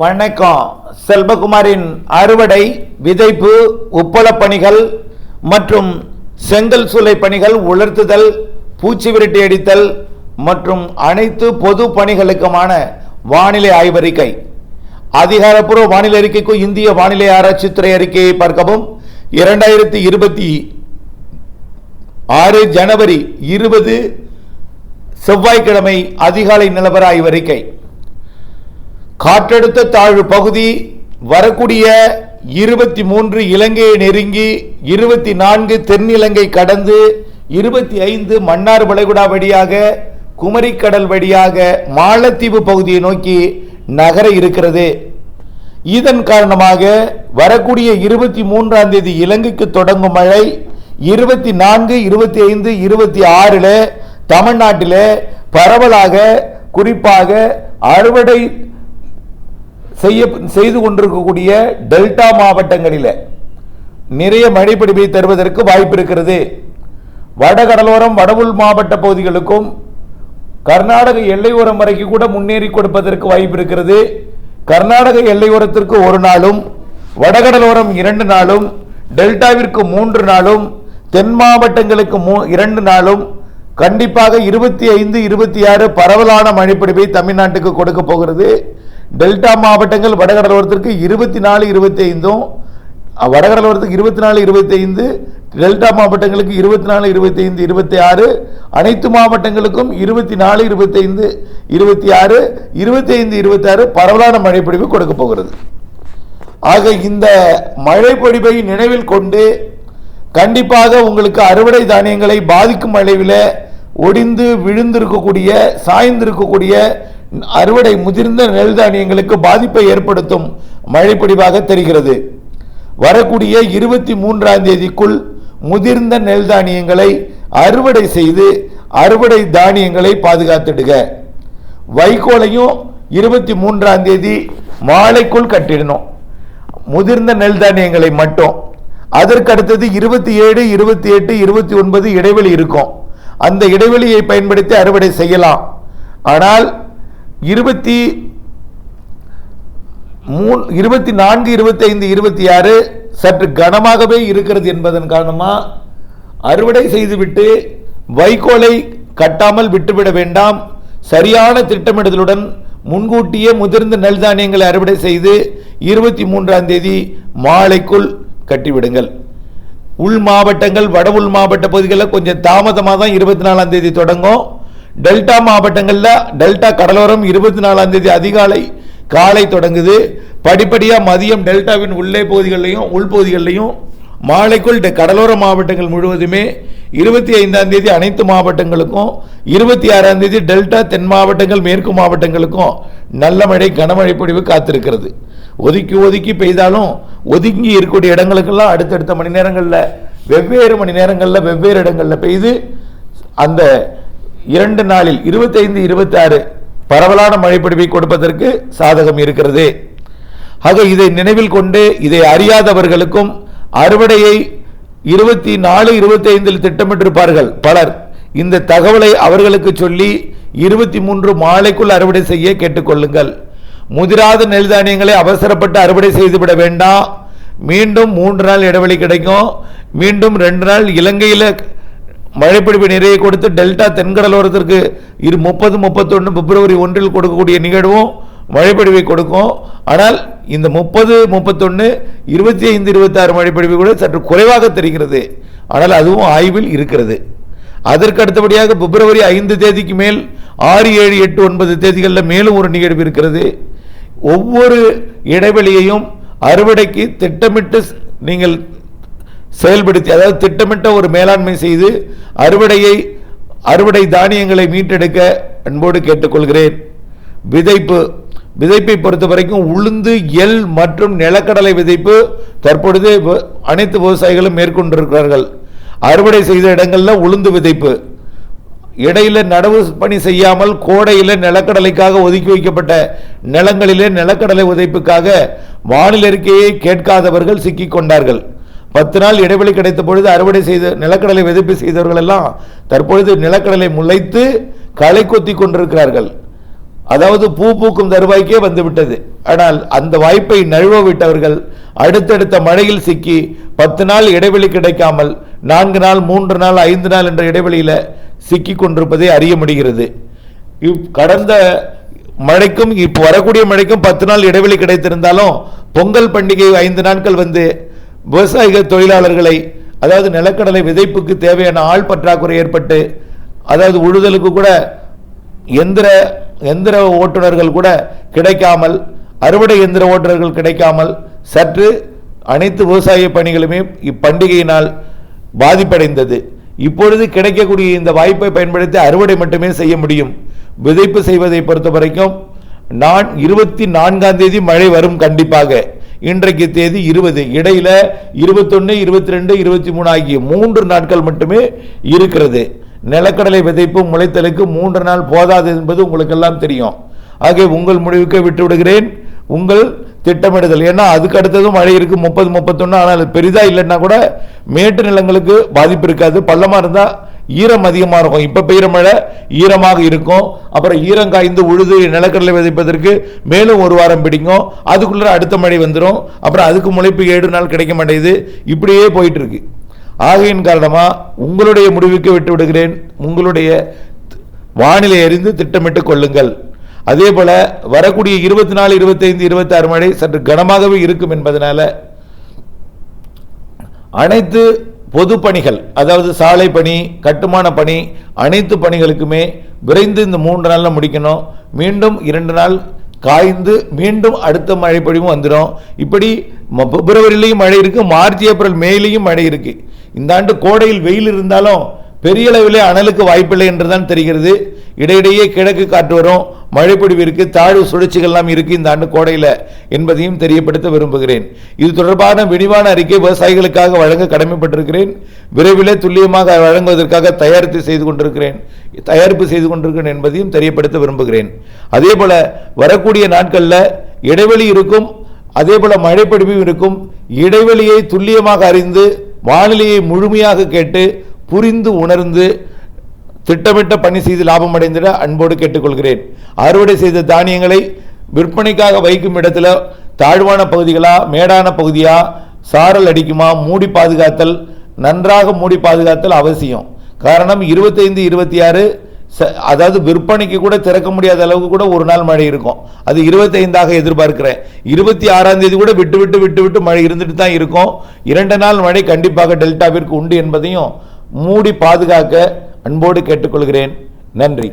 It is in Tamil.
வணக்கம். செல்வகுமாரின் அறுவடை விதைப்பு உப்பளப் பணிகள் மற்றும் செங்கல் சூளை பணிகள் உலர்த்துதல் பூச்சி விரட்டி அடித்தல் மற்றும் அனைத்து பொது பணிகளுக்குமான வானிலை ஆய்வறிக்கை. அதிகாரப்பூர்வ வானிலை அறிக்கைக்கு இந்திய வானிலை ஆராய்ச்சித்துறை அறிக்கையை பார்க்கவும். இரண்டாயிரத்தி இருபத்தி ஆறு ஜனவரி இருபது செவ்வாய்க்கிழமை அதிகாலை நிலவர ஆய்வறிக்கை. காற்றழுத்த தாழ்வு பகுதி வரக்கூடிய இருபத்தி மூன்று இலங்கையை நெருங்கி இருபத்தி நான்கு தென்னிலங்கை கடந்து இருபத்தி ஐந்து மன்னார் வளைகுடா வழியாக குமரிக்கடல் வழியாக மாலத்தீவு பகுதியை நோக்கி நகர இருக்கிறது. இதன் காரணமாக வரக்கூடிய இருபத்தி மூன்றாம் தேதி இலங்கைக்கு தொடங்கும் மழை இருபத்தி நான்கு இருபத்தி ஐந்து இருபத்தி ஆறில் தமிழ்நாட்டில் பரவலாக குறிப்பாக அறுவடை செய்ய செய்து கொண்டிருக்கக்கூடிய டெல்டா மாவட்டங்களில் நிறைய மழைப்பிடிப்பை தருவதற்கு வாய்ப்பு இருக்கிறது வடகடலோரம் வடவுள் மாவட்ட பகுதிகளுக்கும் கர்நாடக எல்லையோரம் வரைக்கும் கூட முன்னேறி கொடுப்பதற்கு வாய்ப்பு இருக்கிறது கர்நாடக எல்லையோரத்திற்கு ஒரு நாளும் வடகடலோரம் இரண்டு நாளும் டெல்டாவிற்கு மூன்று நாளும் தென் மாவட்டங்களுக்கு மூ இரண்டு நாளும் கண்டிப்பாக இருபத்தி ஐந்து இருபத்தி ஆறு பரவலான மழைப்பிடிப்பை தமிழ்நாட்டுக்கு கொடுக்க போகிறது. டெல்டா மாவட்டங்கள் வடகடலோரத்திற்கு இருபத்தி நாலு இருபத்தி ஐந்தும் வடகடலோரத்துக்கு இருபத்தி நாலு இருபத்தி ஐந்து டெல்டா மாவட்டங்களுக்கு இருபத்தி நாலு இருபத்தி ஐந்து இருபத்தி ஆறு அனைத்து மாவட்டங்களுக்கும் இருபத்தி நாலு இருபத்தி ஐந்து இருபத்தி ஆறு இருபத்தி ஐந்து இருபத்தி ஆறு பரவலான மழைப்பொழிவு கொடுக்க போகிறது. ஆக இந்த மழைப்பொழிவை நினைவில் கொண்டு கண்டிப்பாக உங்களுக்கு அறுவடை தானியங்களை பாதிக்கும் அளவில் ஒடிந்து விழுந்திருக்கக்கூடிய சாய்ந்திருக்கக்கூடிய அறுவடை முதிர்ந்த நெல் தானியங்களுக்கு பாதிப்பை ஏற்படுத்தும் மழைப்பொடிவாக தெரிகிறது. வரக்கூடிய இருபத்தி மூன்றாம் தேதிக்குள் முதிர்ந்த நெல் தானியங்களை அறுவடை செய்து அறுவடை தானியங்களை பாதுகாத்துடுக. வைக்கோலையும் இருபத்தி மூன்றாம் தேதி மாலைக்குள் கட்டிடணும். முதிர்ந்த நெல் தானியங்களை மட்டும். அதற்கு அடுத்தது இருபத்தி ஏழு இருபத்தி எட்டு இருபத்தி ஒன்பது இடைவெளி இருக்கும். அந்த இடைவெளியை பயன்படுத்தி அறுவடை செய்யலாம். ஆனால் இருபத்தி மூணு இருபத்தி நான்கு இருபத்தி ஐந்து இருபத்தி ஆறு சற்று கனமாகவே இருக்கிறது என்பதன் காரணமாக அறுவடை செய்துவிட்டு வைக்கோலை கட்டாமல் விட்டுவிட வேண்டாம். சரியான திட்டமிடுதலுடன் முன்கூட்டியே முதிர்ந்த நெல் தானியங்களை அறுவடை செய்து இருபத்தி மூன்றாம் தேதி மாலைக்குள் கட்டிவிடுங்கள். உள் மாவட்டங்கள் வட உள் மாவட்ட பகுதிகளில் கொஞ்சம் தாமதமாக தான் இருபத்தி நாலாம் தேதி தொடங்கும். டெல்டா மாவட்டங்களில் டெல்டா கடலோரம் இருபத்தி நாலாம் தேதி அதிகாலை காலை தொடங்குது. படிப்படியாக மதியம் டெல்டாவின் உள்ளே பகுதிகளிலையும் உள்பகுதிகளிலையும் மாலைக்குள் டெ- கடலோர மாவட்டங்கள் முழுவதுமே இருபத்தி ஐந்தாம் தேதி அனைத்து மாவட்டங்களுக்கும் இருபத்தி ஆறாம் தேதி டெல்டா தென் மாவட்டங்கள் மேற்கு மாவட்டங்களுக்கும் நல்ல மழை கனமழை பொழிவு காத்திருக்கிறது. ஒதுக்கி ஒதுக்கி பெய்தாலும் ஒதுங்கி இருக்கக்கூடிய இடங்களுக்கெல்லாம் அடுத்தடுத்த மணி நேரங்களில் வெவ்வேறு மணி நேரங்களில் வெவ்வேறு இடங்களில் பெய்து அந்த இரண்டு நாளில் இருபத்தைந்து இருபத்தாறு பரவலான மழைப்பொழிவை கொடுப்பதற்கு சாதகம் இருக்கிறது. ஆக இதை நினைவில் கொண்டு இதை அறியாதவர்களுக்கும் அறுவடையை இருபத்தி நாலு இருபத்தி ஐந்தில் திட்டமிட்டிருப்பார்கள். பலர் இந்த தகவலை அவர்களுக்கு சொல்லி இருபத்தி மூன்று மாலைக்குள் அறுவடை செய்ய கேட்டுக்கொள்ளுங்கள். முதிராத நெல்தானியங்களை அவசரப்பட்டு அறுவடை செய்துவிட வேண்டாம். மீண்டும் மூன்று நாள் இடைவெளி கிடைக்கும். மீண்டும் ரெண்டு நாள் இலங்கையில் மழைப்பிடிப்பு நிறைய கொடுத்து டெல்டா தென்கடலோரத்திற்கு இரு முப்பது முப்பத்தொன்று பிப்ரவரி ஒன்றில் கொடுக்கக்கூடிய நிகழ்வும் மழைப்பிடிவை கொடுக்கும். ஆனால் இந்த முப்பது முப்பத்தொன்று இருபத்தி ஐந்து இருபத்தாறு மழைப்பிடிவு கூட சற்று குறைவாக தெரிகிறது. ஆனால் அதுவும் ஆய்வில் இருக்கிறது. அதற்கு அடுத்தபடியாக பிப்ரவரி ஐந்து தேதிக்கு மேல் ஆறு ஏழு எட்டு ஒன்பது தேதிகளில் மேலும் ஒரு நிகழ்வு இருக்கிறது. ஒவ்வொரு இடைவெளியையும் அறுவடைக்கு திட்டமிட்டு நீங்கள் செயல்படுத்தி அதாவது திட்டமிட்ட ஒரு மேலாண்மை செய்து அறுவடையை அறுவடை தானியங்களை மீட்டெடுக்க அன்போடு கேட்டுக்கொள்கிறேன். விதைப்பு விதைப்பை பொறுத்த வரைக்கும் உளுந்து எள் மற்றும் நிலக்கடலை விதைப்பு தற்பொழுது அனைத்து விவசாயிகளும் மேற்கொண்டிருக்கிறார்கள். அறுவடை செய்த இடங்கள்ல உளுந்து விதைப்பு. இடையில நடவு பணி செய்யாமல் கோடையில் நிலக்கடலைக்காக ஒதுக்கி வைக்கப்பட்ட நிலங்களிலே நிலக்கடலை விதைப்புக்காக வானிலை அறிக்கையை கேட்காதவர்கள் சிக்கிக்கொண்டார்கள். கொண்டார்கள் பத்து நாள் இடைவெளி கிடைத்த பொழுது அறுவடை செய்த நிலக்கடலை விதைப்பு செய்தவர்கள் எல்லாம் தற்பொழுது நிலக்கடலை முளைத்து களை கொத்தி கொண்டிருக்கிறார்கள். அதாவது பூ பூக்கும் தருவாய்க்கே வந்துவிட்டது. ஆனால் அந்த வாய்ப்பை நழுவ விட்டவர்கள் அடுத்தடுத்த மழையில் சிக்கி பத்து நாள் இடைவெளி கிடைக்காமல் நான்கு நாள் மூன்று நாள் ஐந்து நாள் என்ற இடைவெளியில் சிக்கி கொண்டிருப்பதை அறிய முடிகிறது. இவ் கடந்த மழைக்கும் இப்போ வரக்கூடிய மழைக்கும் பத்து நாள் இடைவெளி கிடைத்திருந்தாலும் பொங்கல் பண்டிகை ஐந்து நாட்கள் வந்து விவசாயிகள் தொழிலாளர்களை அதாவது நிலக்கடலை விதைப்புக்கு தேவையான ஆள் பற்றாக்குறை ஏற்பட்டு அதாவது உழுதலுக்கு கூட எந்திர எந்திர ஓட்டுநர்கள் கூட கிடைக்காமல் அறுவடை எந்திர ஓட்டுநர்கள் கிடைக்காமல் சற்று அனைத்து விவசாய பணிகளுமே இப்பண்டிகையினால் பாதிப்படைந்தது. இப்பொழுது கிடைக்கக்கூடிய இந்த வாய்ப்பை பயன்படுத்தி அறுவடை மட்டுமே செய்ய முடியும். விதைப்பு செய்வதை பொறுத்த வரைக்கும் நான் இருபத்தி நான்காம் தேதி மழை வரும் கண்டிப்பாக. இன்றைக்கு தேதி இருபது. இடையில இருபத்தொன்னு இருபத்தி ரெண்டு இருபத்தி மூணு ஆகிய மூன்று நாட்கள் மட்டுமே இருக்கிறது. நிலக்கடலை விதைப்பு முளைத்தலுக்கு மூன்று நாள் போதாது என்பது உங்களுக்கெல்லாம் தெரியும். ஆகிய உங்கள் முடிவுக்கு விட்டு விடுகிறேன். உங்கள் திட்டமிடுதல். ஏன்னா அதுக்கு அடுத்ததும் மழை இருக்கு முப்பது முப்பத்தொன்னு. ஆனால் அது பெரிதா இல்லைன்னா கூட மேட்டு நிலங்களுக்கு பாதிப்பு இருக்காது. பள்ளமா இருந்தா ஈரம் அதிகமாக இருக்கும். இப்போ பெய்கிற மழை ஈரமாக இருக்கும். அப்புறம் ஈரம் காய்ந்து உழுது நிலக்கடலை விதைப்பதற்கு மேலும் ஒரு வாரம் பிடிக்கும். அதுக்குள்ளே அடுத்த மழை வந்துடும் அப்புறம் அதுக்கு முளைப்பு ஏழு நாள் கிடைக்க மாட்டேங்குது. இப்படியே போயிட்டுருக்கு. ஆகையின் காரணமாக உங்களுடைய முடிவுக்கு விட்டு விடுகிறேன். உங்களுடைய வானிலை அறிந்து திட்டமிட்டுக் கொள்ளுங்கள். அதே போல் வரக்கூடிய இருபத்தி நாலு இருபத்தைந்து இருபத்தாறு மழை சற்று கனமாகவே இருக்கும் என்பதனால அனைத்து பொது பணிகள் அதாவது சாலை பணி கட்டுமான பணி அனைத்து பணிகளுக்குமே விரைந்து இந்த மூன்று நாளில் முடிக்கணும். மீண்டும் இரண்டு நாள் காய்ந்து மீண்டும் அடுத்த மழை பொழிவும் வந்துடும் இப்படி பிப்ரவரிலையும் மழை இருக்குது மார்ச் ஏப்ரல் மேலையும் மழை இருக்குது இந்த ஆண்டு கோடையில் வெயில் இருந்தாலும் பெரிய அளவிலே அனலுக்கு வாய்ப்பில்லை என்றுதான் தெரிகிறது. இடையிடையே கிழக்கு காற்று வரும். மழைப்பொழிவு தாழ்வு சுழற்சிகள்லாம் இருக்கு இந்த ஆண்டு கோடையில் என்பதையும் தெரியப்படுத்த விரும்புகிறேன். இது தொடர்பான விரிவான அறிக்கை விவசாயிகளுக்காக வழங்க கடமைப்பட்டிருக்கிறேன். விரைவிலே துல்லியமாக வழங்குவதற்காக தயாரித்து செய்து கொண்டிருக்கிறேன். தயாரிப்பு செய்து கொண்டிருக்கிறேன் என்பதையும் தெரியப்படுத்த விரும்புகிறேன். அதே போல வரக்கூடிய நாட்களில் இடைவெளி இருக்கும். அதே போல மழைப்பிடிவும் இருக்கும். இடைவெளியை துல்லியமாக அறிந்து வானிலையை முழுமையாக கேட்டு புரிந்து உணர்ந்து திட்டமிட்ட பணி செய்து லாபம் அடைந்திட அன்போடு கேட்டுக்கொள்கிறேன். அறுவடை செய்த தானியங்களை விற்பனைக்காக வைக்கும் இடத்துல தாழ்வான பகுதிகளா மேடான பகுதியா சாரல் அடிக்குமா மூடி பாதுகாத்தல் நன்றாக மூடி பாதுகாத்தல் அவசியம். காரணம் இருபத்தைந்து இருபத்தி ஆறு அதாவது விற்பனைக்கு கூட திறக்க முடியாத அளவுக்கு கூட ஒரு நாள் மழை இருக்கும். அது இருபத்தைந்தாக எதிர்பார்க்கிறேன். இருபத்தி ஆறாம் தேதி கூட விட்டு விட்டு விட்டு விட்டு மழை இருந்துட்டு தான் இருக்கும். இரண்டு நாள் மழை கண்டிப்பாக டெல்டாவிற்கு உண்டு என்பதையும் மூடி பாதுகாக்க அன்போடு கேட்டுக்கொள்கிறேன். நன்றி.